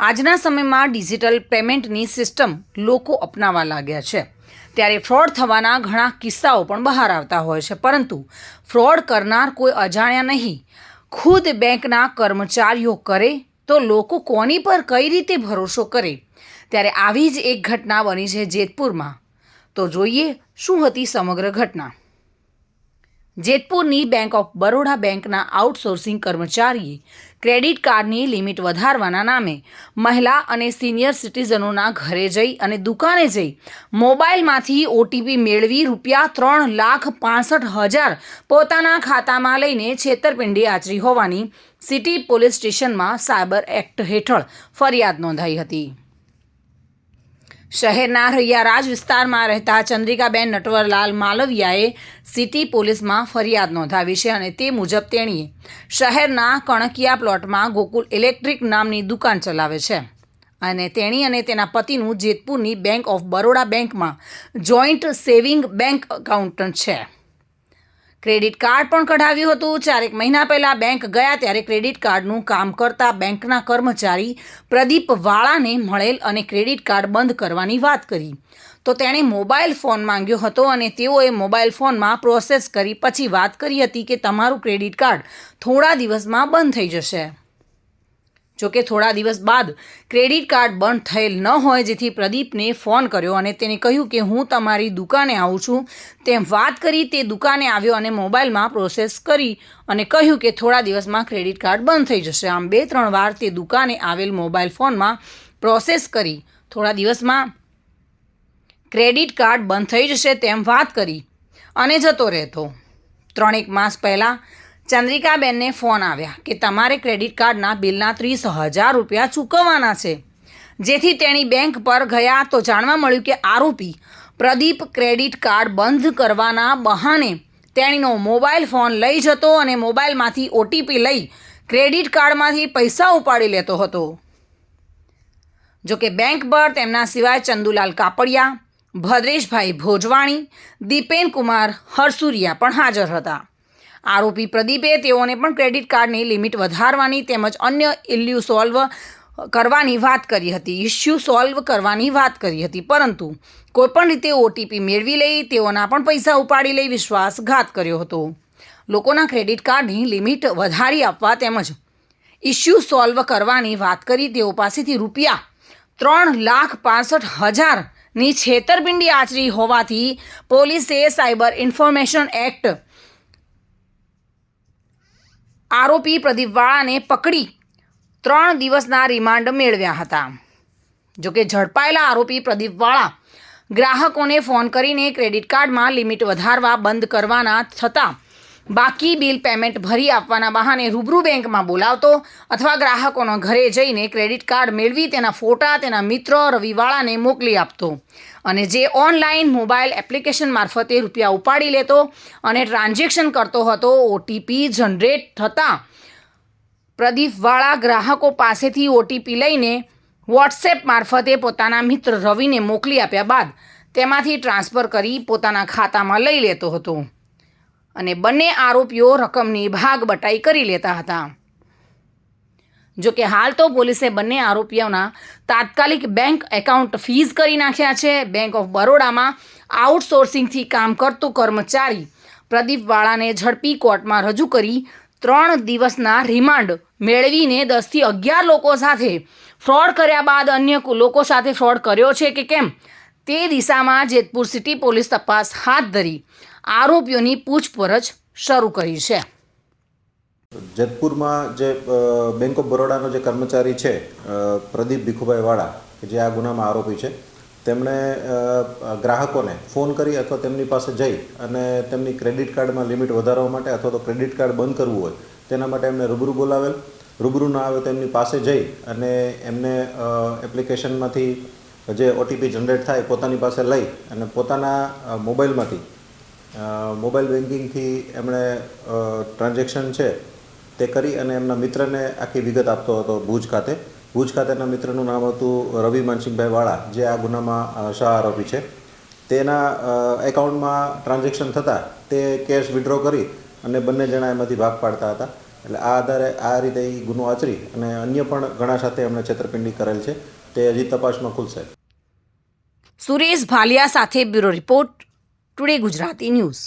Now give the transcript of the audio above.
આજના સમયમાં ડિજિટલ પેમેન્ટની સિસ્ટમ લોકો અપનાવવા લાગ્યા છે. ત્યારે ફ્રોડ થવાના ઘણા કિસ્સાઓ પણ બહાર આવતા હોય છે. પરંતુ ફ્રોડ કરનાર કોઈ અજાણ્યા નહીં. ખુદ બેંકના કર્મચારીઓ કરે તો લોકો કોની પર કઈ રીતે ભરોસો કરે? ત્યારે આવી જ એક ઘટના બની છે જેતપુરમાં. તો જોઈએ શું હતી સમગ્ર ઘટના. જેતપુરની બેંક ઓફ બરોડા બેંકના આઉટસોર્સિંગ કર્મચારીએ ક્રેડિટ કાર્ડની લિમિટ વધારવાના નામે મહિલા અને સિનિયર સિટીઝનોના ઘરે જઈ અને દુકાને જઈ મોબાઈલમાંથી ઓટીપી મેળવી રૂપિયા ત્રણ લાખ પાસઠ હજાર પોતાના ખાતામાં લઈને છેતરપિંડી આચરી હોવાની સિટી પોલીસ સ્ટેશનમાં સાયબર એક્ટ હેઠળ ફરિયાદ નોંધાઈ હતી. શહેરના રૈયારાજ વિસ્તારમાં રહેતા ચંદ્રિકાબેન નટવરલાલ માલવિયાએ સિટી પોલીસમાં ફરિયાદ નોંધાવી છે અને તે મુજબ તેણીએ શહેરના કણકિયા પ્લોટમાં ગોકુલ ઇલેક્ટ્રિક નામની દુકાન ચલાવે છે. અને તેણી અને તેના પતિનું જેતપુરની બેંક ઓફ બરોડા બેંકમાં જોઈન્ટ સેવિંગ બેંક એકાઉન્ટન્ટ છે. ક્રેડિટ કાર્ડ પણ કઢાવ્યું હતું. ચારેક મહિના પહેલાં બેંક ગયા ત્યારે ક્રેડિટ કાર્ડનું કામ કરતા બેંકના કર્મચારી પ્રદીપ વાળાને મળેલ અને ક્રેડિટ કાર્ડ બંધ કરવાની વાત કરી. તો તેણે મોબાઈલ ફોન માંગ્યો હતો અને તેઓએ મોબાઈલ ફોનમાં પ્રોસેસ કરી, પછી વાત કરી હતી કે તમારું ક્રેડિટ કાર્ડ થોડા દિવસમાં બંધ થઈ જશે. જોકે થોડા દિવસ બાદ ક્રેડિટ કાર્ડ બંધ થયેલ ન હોય જેથી પ્રદીપને ફોન કર્યો અને તેને કહ્યું કે હું તમારી દુકાને આવું છું. તેમ વાત કરી તે દુકાને આવ્યો અને મોબાઈલમાં પ્રોસેસ કરી અને કહ્યું કે થોડા દિવસમાં ક્રેડિટ કાર્ડ બંધ થઈ જશે. આમ બે ત્રણ વાર તે દુકાને આવેલ મોબાઈલ ફોનમાં પ્રોસેસ કરી. થોડા દિવસમાં ક્રેડિટ કાર્ડ બંધ થઈ જશે તેમ વાત કરી અને જતો રહેતો. ત્રણેક માસ પહેલાં ચંદ્રિકાબેનને ફોન આવ્યા કે તમારે ક્રેડિટ કાર્ડના બિલના ત્રીસ હજાર રૂપિયા ચૂકવવાના છે. જેથી તેણી બેંક પર ગયા તો જાણવા મળ્યું કે આરોપી પ્રદીપ ક્રેડિટ કાર્ડ બંધ કરવાના બહાને તેણીનો મોબાઈલ ફોન લઈ જતો અને મોબાઈલમાંથી ઓટીપી લઈ ક્રેડિટ કાર્ડમાંથી પૈસા ઉપાડી લેતો હતો. જોકે બેંક પર તેમના સિવાય ચંદુલાલ કાપડિયા, ભદ્રેશભાઈ ભોજવાણી, દીપેન કુમાર હરસુરિયા પણ હાજર હતા. આરોપી પ્રદીપે તેઓને પણ ક્રેડિટ કાર્ડની લિમિટ વધારવાની તેમજ અન્ય ઇલ્યુ સોલ્વ કરવાની વાત કરી હતી. ઇસ્યુ સોલ્વ કરવાની વાત કરી હતી. પરંતુ કોઈપણ રીતે ઓટીપી મેળવી લઈ તેઓના પણ પૈસા ઉપાડી લઈ વિશ્વાસઘાત કર્યો હતો. લોકોના ક્રેડિટ કાર્ડની લિમિટ વધારી આપવા તેમજ ઇસ્યુ સોલ્વ કરવાની વાત કરી તેઓ પાસેથી રૂપિયા ત્રણ લાખ પાસઠ હજારની છેતરપિંડી આચરી હોવાથી પોલીસે સાયબર ઇન્ફોર્મેશન એક્ટ આરોપી પ્રદીપવાળાને પકડી ત્રણ દિવસના રિમાન્ડ મેળવ્યા હતા. જોકે ઝડપાયેલા આરોપી પ્રદીપવાળા ગ્રાહકોને ફોન કરીને ક્રેડિટ કાર્ડમાં લિમિટ વધારવા બંધ કરવાના થતાં બાકી બિલ પેમેન્ટ ભરી આપવાના બહાને રૂબરૂ બેંકમાં બોલાવતો અથવા ગ્રાહકોના ઘરે જઈને ક્રેડિટ કાર્ડ મેળવી તેના ફોટા, તેના મિત્ર, રવિવાળાને મોકલી આપતો. અને જે ઓનલાઈન મોબાઈલ એપ્લિકેશન મારફતે રૂપિયા ઉપાડી લેતો અને ટ્રાન્ઝેક્શન કરતો હતો, ઓટીપી જનરેટ થતાં પ્રદીપવાળા ગ્રાહકો પાસેથી ઓટીપી લઈને વોટ્સએપ મારફતે પોતાના મિત્ર રવિને મોકલી આપ્યા બાદ તેમાંથી ટ્રાન્સફર કરી પોતાના ખાતામાં લઈ લેતો હતો. અને બંને આરોપીઓ રકમની ભાગ બટાઈ કરી લેતા હતા. જો કે હાલ તો પોલીસે બંને આરોપીઓના તાત્કાલિક બેંક એકાઉન્ટ ફીઝ કરી નાખ્યા છે. બેંક ઓફ બરોડામાં આઉટસોર્સિંગથી કામ કરતો કર્મચારી પ્રદીપવાળાને ઝડપી કોર્ટમાં રજૂ કરી ત્રણ દિવસના રિમાન્ડ મેળવીને દસથી અગિયાર લોકો સાથે ફ્રોડ કર્યા બાદ અન્ય લોકો સાથે ફ્રોડ કર્યો છે કે કેમ? તે દિશામાં જેતપુર સિટી પોલીસ તપાસ હાથ ધરી આરોપીઓની પૂછપરછ શરૂ કરી છે. જેતપુરમાં જે બેંક ઓફ બરોડાનો જે કર્મચારી છે પ્રદીપ ભીખુભાઈ વાળા, કે જે આ ગુનામાં આરોપી છે, તેમણે ગ્રાહકોને ફોન કરી અથવા તેમની પાસે જઈ અને તેમની ક્રેડિટ કાર્ડમાં લિમિટ વધારવા માટે અથવા તો ક્રેડિટ કાર્ડ બંધ કરવું હોય, તેના માટે એમને રૂબરૂ બોલાવેલ. રૂબરૂ ના આવે તો એમની પાસે જઈ અને એમને એપ્લિકેશનમાંથી જે ઓટીપી જનરેટ થાય પોતાની પાસે લઈ અને પોતાના મોબાઈલમાંથી મોબાઈલ બેન્કિંગથી એમણે ટ્રાન્ઝેક્શન છે તે કરી અને એમના મિત્રને આખી વિગત આપતો હતો ભુજ ખાતે. ભુજ ખાતેના મિત્રનું નામ હતું રવિ માનસિંહભાઈ વાળા, જે આ ગુનામાં શાહ આરોપી છે. તેના એકાઉન્ટમાં ટ્રાન્ઝેક્શન થતાં તે કેશ વિડ્રો કરી અને બંને જણા એમાંથી ભાગ પાડતા હતા. એટલે આ આધારે આ રીતે એ ગુનો આચરી અને અન્ય પણ ઘણા સાથે એમણે છેતરપિંડી કરેલ છે. તે હજી તપાસમાં ખુલશે. સુરેશ ભાલિયા સાથે bureau report today Gujarati news.